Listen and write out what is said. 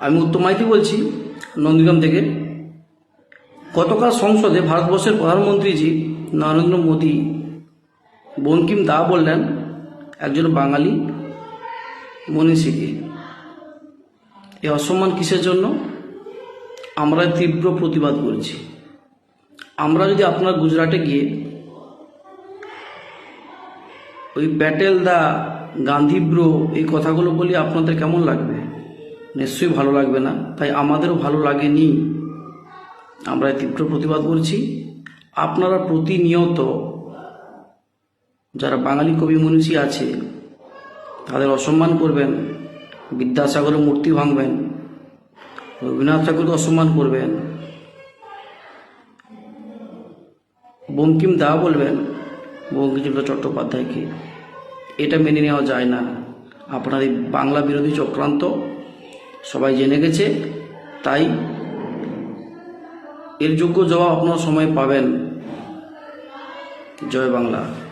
আমি উত্তম মাইতি বলছি, নন্দীগ্রাম থেকে। গতকাল সংসদে ভারতবর্ষের প্রধানমন্ত্রীজি নরেন্দ্র মোদী বঙ্কিম দা বললেন, একজন বাঙালি মনীষীকে। এ অসম্মান কিসের জন্য? আমরা তীব্র প্রতিবাদ করছি। আমরা যদি আপনার গুজরাটে গিয়ে ওই প্যাটেল দা, গান্ধী ব্রো এই কথাগুলো বলি, আপনাদের কেমন লাগবে? নিশ্চয়ই ভালো লাগবে না। তাই আমাদেরও ভালো লাগেনি। আমরা তীব্র প্রতিবাদ করছি। আপনারা প্রতিনিয়ত যারা বাঙালি কবি মনীষী আছে, তাদের অসম্মান করবেন, বিদ্যাসাগরের মূর্তি ভাঙবেন, রবীন্দ্রনাথ ঠাকুরকে অসম্মান করবেন, বঙ্কিম দা বলবেন, বঙ্কিমচন্দ্র চট্টোপাধ্যায়কে। এটা মেনে নেওয়া যায় না। আপনার এই বাংলা বিরোধী চক্রান্ত সবাই জেনে গেছে তাই এর যোগ্য জবাব আপনার সময় পাবেন। জয় বাংলা।